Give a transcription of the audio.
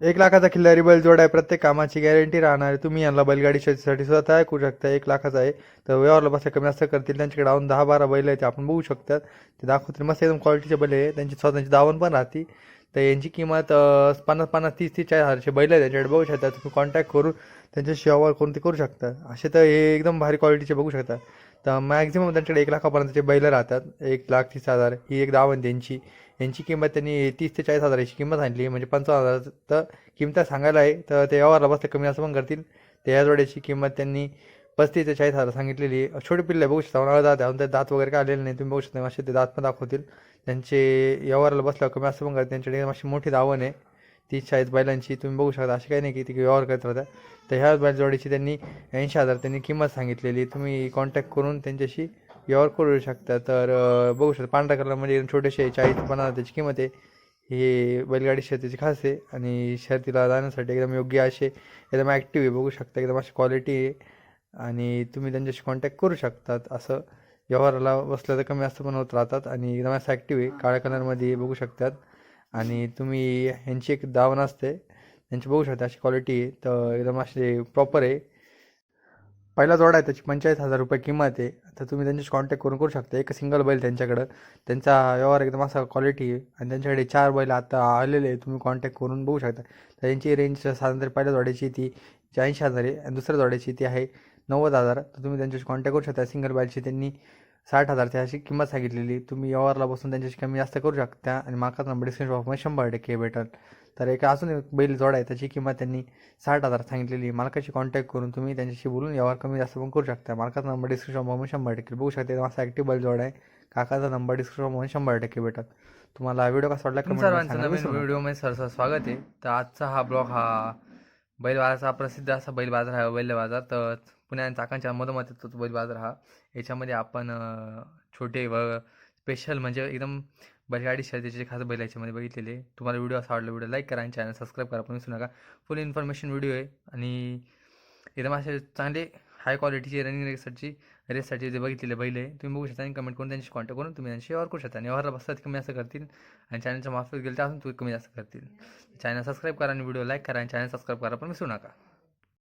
एक लाखाचा खिल्लारी बैल जोड आहे. प्रत्येक कामाची गॅरंटी राहणार आहे. तुम्ही यांना बैलगाडी शेतीसाठी सुद्धा तयार करू शकता. एक लाखाचा आहे. तर व्यवहारला बसा कमी जास्त करतील. त्यांच्याकडे अजून दहा बारा बैल आहे ते आपण बघू शकतात. ते दाखवतील. मस्त एकदम क्वालिटीचे बैल आहे. त्यांची स्वतःची दावण पण राहते. तर यांची किंमत पन्नास पन्नास तीस तीस चाळीस हजारचे बैल आहे त्यांच्याकडे बघू शकता. तुम्ही कॉन्टॅक्ट करून त्यांच्याशी व्यवहार करून ते करू शकता. असे तर हे एकदम भारी क्वालिटीचे बघू शकता. तर मॅक्झिमम त्यांच्याकडे एक लाखापर्यंतचे बैल राहतात. एक लाख तीस हजार. ही एक दावण त्यांची. यांची किंमत त्यांनी तीस ते चाळीस हजाराची किंमत आणली म्हणजे पंचावन्न हजार तर किंमत सांगायला आहे. तर ते व्यवहारला बसले कमी असं पण करतील. त्या जोड्याची किंमत त्यांनी पस्तीस ते चाळीस हजार सांगितलेली छोटे पिल्ले बघू शकता उन्हाळा दात आहे, अजून दात वगैरे काय आलेले नाही. तुम्ही बघू शकता असे ते दात पण दाखवतील. त्यांचे व्यवहाराला बसल्यावर कमी असं पण करतात. त्यांच्याकडे अशी मोठी दावण आहे. तीस चाळीस बैलांची. तुम्ही बघू शकता अशी काही नाही की ती व्यवहार करत होता तर ह्या बैल जोडीची त्यांनी ऐंशी हजार त्यांनी किंमत सांगितलेली. तुम्ही कॉन्टॅक्ट करून त्यांच्याशी व्यवहार करू शकता. तर बघू शकता पांढऱ्या कलर म्हणजे छोटेसे चाळीस पन्नास त्याची किंमत आहे. हे बैलगाडी शर्तीची खास आहे. आणि शर्तीला जाण्यासाठी एकदम योग्य असे एकदम ॲक्टिव्ह आहे. बघू शकता एकदम अशी क्वालिटी आहे. आणि तुम्ही त्यांच्याशी कॉन्टॅक्ट करू शकतात. असं व्यवहाराला बसलं तर कमी जास्त पण होत राहतात. आणि एकदम असं ॲक्टिव्ह आहे. काळ्या कलरमध्ये बघू शकतात. आणि तुम्ही ह्यांची एक दावण असते. त्यांची बघू शकता अशी क्वालिटी आहे. तर एकदम असे प्रॉपर आहे. पहिला जोडा आहे. त्याची पंचेचाळीस हजार रुपये किंमत आहे. तर तुम्ही त्यांच्याशी कॉन्टॅक्ट करून करू शकता. एक सिंगल बैल त्यांच्याकडं. त्यांचा व्यवहार एकदम असा क्वालिटी आहे. आणि त्यांच्याकडे चार बैल आता आलेले तुम्ही कॉन्टॅक्ट करून बघू शकता. तर यांची रेंज साधारणतरी पहिल्या जोड्याची ती ऐंशी हजार आहे. आणि दुसऱ्या जोड्याची ती आहे नव्वद हजार. तर तुम्ही त्यांच्याशी कॉन्टॅक्ट करू शकता. सिंगल बैलची त्यांनी साठ हजारची अशी किंमत सांगितलेली. तुम्ही व्यवहारला बसून त्यांच्याशी कमी जास्त करू शकता. आणि माकाच नंबर डिस्क्रिप्शन बॉक्समध्ये शंभर टक्के भेटेल. तर एक अजून एक बैल जोड आहे. त्याची किंमत त्यांनी साठ हजार सांगितलेली. मालकाशी कॉन्टॅक्ट करून तुम्ही त्यांच्याशी बोलून व्यवहार कमी जास्त पण करू शकता. मालकाचा नंबर डिस्क्रिप्शन बॉक्समध्ये शंभर टक्के बघू शकता. असा ॲक्टिव्ह बैल जोड आहे. काकाचा नंबर डिस्क्रिप्शन बॉक्समध्ये शंभर टक्के भेटत तुम्हाला व्हिडिओ कसा वाटला नका. व्हिडिओमध्ये सरसर स्वागत आहे. तर आजचा हा ब्लॉग हा बैल बाजाराचा प्रसिद्ध असा बैल बाजार आहे. बैल बाजार तर पुण्या आणि चाकांच्या मधोमध तो बैल बाजार हा. याच्यामध्ये आपण छोटे व स्पेशल म्हणजे एकदम बैलगाडी शर्यतीचे खास बैल याच्यामध्ये बघितलेले. तुम्हाला व्हिडिओ असा आवडला व्हिडिओ लाईक करा आणि चॅनल सबस्क्राईब करा पण विसरू नका. फुल इन्फॉर्मेशन व्हिडिओ आहे आणि एकदम असे चांगले हाय क्वालिटीचे रनिंग रेससाठी रेससाठी जे बघितलेले बैल आहे तुम्ही बघू शकता आणि कमेंट करून त्यांची कॉन्टॅक्ट करून तुम्ही त्यांची व्यवहार करू शकता. आणि व्यवहारला बसतात कमी असं करतील आणि चॅनलच्या मार्फत गेलं तर असून तुम्ही कमी जास्त करतील. चॅनल सबस्क्राईब करा आणि व्हिडिओ लाईक करा आणि चॅनल सबस्क्राईब करा पण विसरू नका.